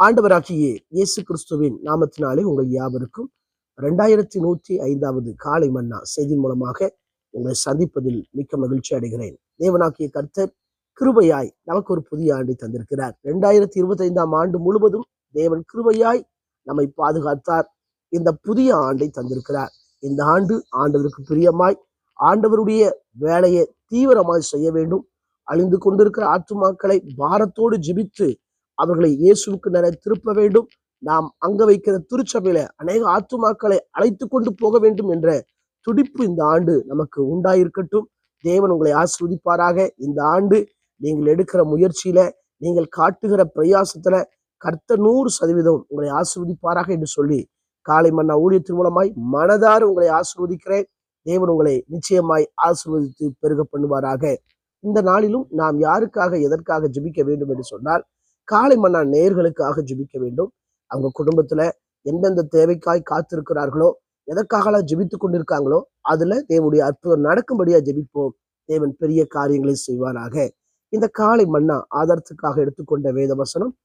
ஆண்டவராகிய இயேசு கிறிஸ்துவின் நாமத்தினாலே உங்கள் யாவருக்கும் ரெண்டாயிரத்தி நூற்றி ஐந்தாவது காலை மன்னா செய்தி மூலமாக உங்களை சந்திப்பதில் மிக்க மகிழ்ச்சி அடைகிறேன். தேவனாக்கிய கர்த்தர் கிருபையாய் நமக்கு ஒரு புதிய ஆண்டை தந்திருக்கிறார். ரெண்டாயிரத்தி இருபத்தி ஐந்தாம் ஆண்டு முழுவதும் தேவன் கிருபையாய் நம்மை பாதுகாத்தார். இந்த புதிய ஆண்டை தந்திருக்கிறார். இந்த ஆண்டு ஆண்டவருக்கு பிரியமாய் ஆண்டவருடைய வேலையை தீவிரமாய் செய்ய வேண்டும். அழிந்து கொண்டிருக்கிற ஆத்துமாக்களை பாரத்தோடு ஜெபித்து அவர்களை இயேசுவுக்கு நேர திருப்ப வேண்டும். நாம் அங்க வைக்கிற திருச்சபையில அநேக ஆத்துமாக்களை அழைத்து கொண்டு போக வேண்டும் என்ற துடிப்பு இந்த ஆண்டு நமக்கு உண்டாயிருக்கட்டும். தேவன் உங்களை ஆசிர்வதிப்பாராக. இந்த ஆண்டு நீங்கள் எடுக்கிற முயற்சியில நீங்கள் காட்டுகிற பிரயாசத்துல கர்த்த நூறு சதவீதம் உங்களை ஆசிர்வதிப்பாராக என்று சொல்லி காலை மன்னா ஊழியத்தின் மூலமாய் மனதார உங்களை ஆசிர்வதிக்கிறேன். தேவன் உங்களை நிச்சயமாய் ஆசிர்வதித்து பெருக பண்ணுவாராக. இந்த நாளிலும் நாம் யாருக்காக எதற்காக ஜபிக்க வேண்டும் என்று சொன்னால் காலை மன்னா நேர்களுக்காக ஜெபிக்க வேண்டும். அவங்க குடும்பத்துல எந்தெந்த தேவைக்காய் காத்திருக்கிறார்களோ எதற்காக ஜெபித்து கொண்டிருக்காங்களோ அதுல தேவனுடைய அற்புதம் நடக்கும்படியா ஜெபிப்போம். தேவன் பெரிய காரியங்களை செய்வாராக. இந்த காலை மன்னா ஆதாரத்துக்காக எடுத்துக்கொண்ட வேத வசனம்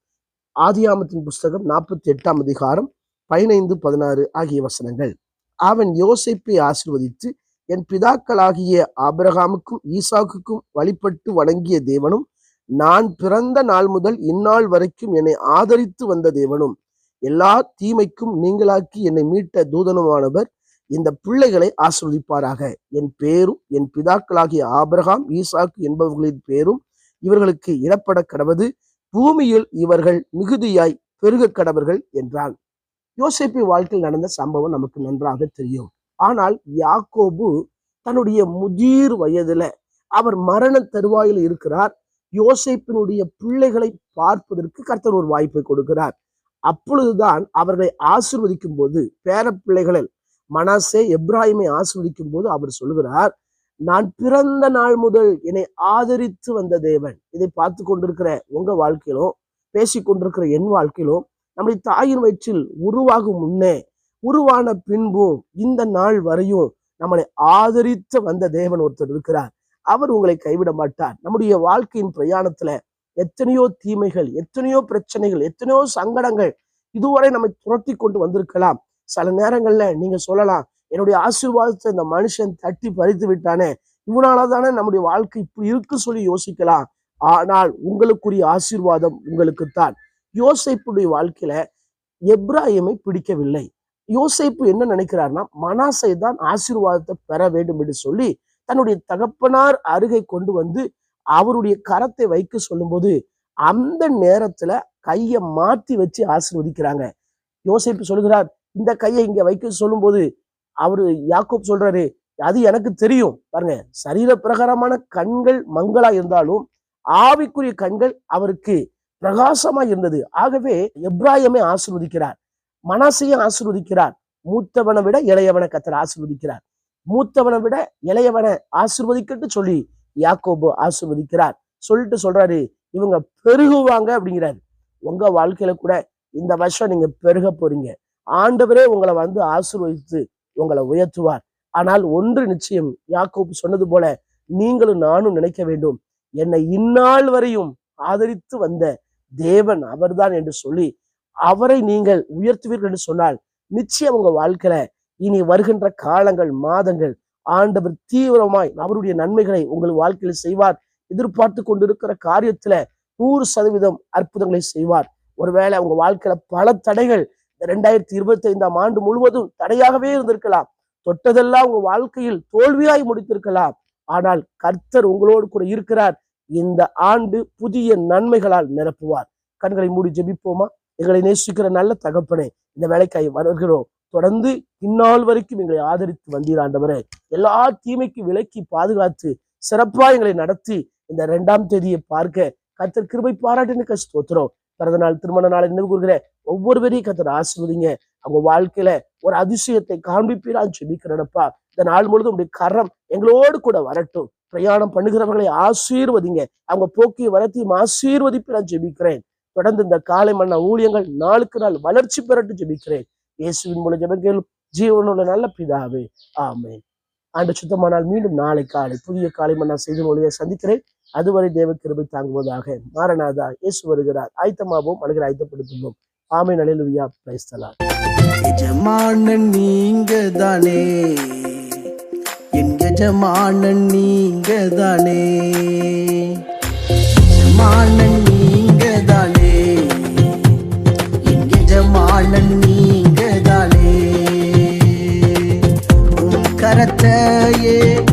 ஆதியாமத்தின் புஸ்தகம் நாற்பத்தி எட்டாம் அதிகாரம் பதினைந்து பதினாறு ஆகிய வசனங்கள். அவன் யோசிப்பை ஆசிர்வதித்து என் பிதாக்களாகிய ஆபிரகாமுக்கும் ஈசாக்குக்கும் வழிபட்டு வணங்கிய தேவனும் நான் பிறந்த நாள் முதல் இந்நாள் வரைக்கும் என்னை ஆதரித்து வந்த தேவனும் எல்லா தீமைக்கும் நீங்களாக்கி என்னை மீட்ட தூதனுமானவர் இந்த பிள்ளைகளை ஆசிர்வதிப்பாராக. என் பேரும் என் பிதாக்களாகிய ஆபிரகாம் ஈசாக்கு என்பவர்களின் பேரும் இவர்களுக்கு இடப்பட கடவது பூமியில் இவர்கள் மிகுதியாய் பெருக கடவர்கள் என்றான். யோசேப்பின் வாழ்க்கையில் நடந்த சம்பவம் நமக்கு நன்றாக தெரியும். ஆனால் யாக்கோபு தன்னுடைய முதிர் வயதுல அவர் மரண தருவாயில் இருக்கிறார். யோசிப்பினுடைய பிள்ளைகளை பார்ப்பதற்கு கர்த்தர் ஒரு வாய்ப்பை கொடுக்கிறார். அப்பொழுதுதான் அவர்களை ஆசிர்வதிக்கும் போது பேர பிள்ளைகளில் மனாசே எப்ராஹிமை ஆசிர்வதிக்கும் போது அவர் சொல்லுகிறார் நான் பிறந்த நாள் முதல் என்னை ஆதரித்து வந்த தேவன். இதை பார்த்து கொண்டிருக்கிற உங்க வாழ்க்கையிலும் பேசி கொண்டிருக்கிற என் வாழ்க்கையிலும் நம்முடைய தாயின் வயிற்றில் உருவாகும் முன்னே உருவான பின்பும் இந்த நாள் வரையும் நம்மளை ஆதரித்து வந்த தேவன் ஒருத்தர் இருக்கிறார். அவர் உங்களை கைவிட மாட்டார். நம்முடைய வாழ்க்கையின் பிரயாணத்துல எத்தனையோ தீமைகள் எத்தனையோ பிரச்சனைகள் எத்தனையோ சங்கடங்கள் இதுவரை நம்மை துரத்தி கொண்டு வந்திருக்கலாம். சில நேரங்கள்ல நீங்க சொல்லலாம் என்னுடைய ஆசீர்வாதத்தை இந்த மனுஷன் தட்டி பறித்து விட்டானே இவனால தானே நம்முடைய வாழ்க்கை இப்படி இருக்கு சொல்லி யோசிக்கலாம். ஆனால் உங்களுக்குரிய ஆசீர்வாதம் உங்களுக்குத்தான். யோசைப்புடைய வாழ்க்கையில எப்ராஹிமை பிடிக்கவில்லை. யோசைப்பு என்ன நினைக்கிறார்னா மனாசை தான் ஆசீர்வாதத்தை பெற வேண்டும் என்று சொல்லி தன்னுடைய தகப்பனார் அருகே கொண்டு வந்து அவருடைய கரத்தை வைக்க சொல்லும்போது அந்த நேரத்துல கையை மாத்தி வச்சு ஆசிர்வதிக்கிறாங்க. யோசிப்பு சொல்கிறார் இந்த கையை இங்க வைக்க சொல்லும்போது அவரு யாக்கோப் சொல்றாரு அது எனக்கு தெரியும். பாருங்க சரீர பிரகாரமான கண்கள் மங்களா இருந்தாலும் ஆவிக்குரிய கண்கள் அவருக்கு பிரகாசமா இருந்தது. ஆகவே எப்ராஹிமை ஆசிர்வதிக்கிறார் மனசையும் ஆசிர்வதிக்கிறார் மூத்தவனை விட இளையவனை கத்தர் ஆசிர்வதிக்கிறார். மூத்தவனை விட இளையவனை ஆசிர்வதிக்கட்டு சொல்லி யாக்கோபு ஆசிர்வதிக்கிறார். சொல்லிட்டு சொல்றாரு இவங்க பெருகுவாங்க அப்படிங்கிறாரு. உங்க வாழ்க்கையில கூட இந்த வருஷம் நீங்க பெருக போறீங்க. ஆண்டவரே உங்களை வந்து ஆசிர்வதித்து உங்களை உயர்த்துவார். ஆனால் ஒன்று நிச்சயம் யாக்கோப்பு சொன்னது போல நீங்களும் நானும் நினைக்க வேண்டும். என்னை இந்நாள் வரையும் ஆதரித்து வந்த தேவன் அவர்தான் என்று சொல்லி அவரை நீங்கள் உயர்த்துவீர்கள் என்று சொன்னால் நிச்சயம் உங்க வாழ்க்கையில இனி வருகின்ற காலங்கள் மாதங்கள் ஆண்டவர் தீவிரமாய் அவருடைய நன்மைகளை உங்கள் வாழ்க்கையில் செய்வார். எதிர்பார்த்து கொண்டிருக்கிற காரியத்துல நூறு சதவீதம் அற்புதங்களை செய்வார். ஒருவேளை உங்க வாழ்க்கையில பல தடைகள் ரெண்டாயிரத்தி இருபத்தி ஐந்தாம் ஆண்டு முழுவதும் தடையாகவே இருந்திருக்கலாம். தொட்டதெல்லாம் உங்க வாழ்க்கையில் தோல்வியாய் முடித்திருக்கலாம். ஆனால் கர்த்தர் உங்களோடு கூட இருக்கிறார். இந்த ஆண்டு புதிய நன்மைகளால் நிரப்புவார். கண்களை மூடி ஜெபிப்போமா? எங்களை நேசிக்கிற நல்ல தகப்பனே இந்த வேலைக்காய் வருகிறோம். தொடர்ந்து இந்நாள் வரைக்கும் எங்களை ஆதரித்து வந்தீர் ஆண்டவரே. எல்லா தீமைக்கு விலக்கி பாதுகாத்து சிறப்பா எங்களை நடத்தி இந்த இரண்டாம் தேதியை பார்க்க கத்தர் கிருபை பாராட்டுன்னு ஸ்தோத்திரம். பிறந்த நாள் திருமண நாளை நினைவு கூறுகிற ஒவ்வொருவரையும் கத்தர் ஆசிர்வதிங்க. அவங்க வாழ்க்கையில ஒரு அதிசயத்தை காண்பிப்பீரா ஜெபிக்கிறனப்பா. இந்த நாள் முழுதும் உடைய கரம் எங்களோடு கூட வரட்டும். பிரயாணம் பண்ணுகிறவர்களை ஆசீர்வதிங்க. அவங்க போக்கிய வரத்தையும் ஆசீர்வதிப்பீரா ஜெபிக்கிறேன். தொடர்ந்து இந்த காலை மன்ன ஊழியங்கள் நாளுக்கு நாள் வளர்ச்சி பெறட்டும் ஜெபிக்கிறேன். இயேசுவின் மூலம் ஜபங்கள் ஜீவனுள்ள நல்ல பிதாவே ஆமே ஆண்டு சுத்தமானால் மீண்டும் நாளை காலை புதிய காலை மன்னா செய்து மொழியை சந்திக்கிறேன். அதுவரை தேவ கிருபை தாங்குவதாக மாரநாதா இயேசு வருகிறார். ஆயத்தமாகவும் அழுகிற ஆயத்தப்படுத்துவோம். ஆமை நலிலுவியா பிரைஸ்தலா எஜமானன் நீங்க தானே என் எஜமானன் நீங்க தானே எஜமானன் நீங்க தானே என் எஜமானன் உன்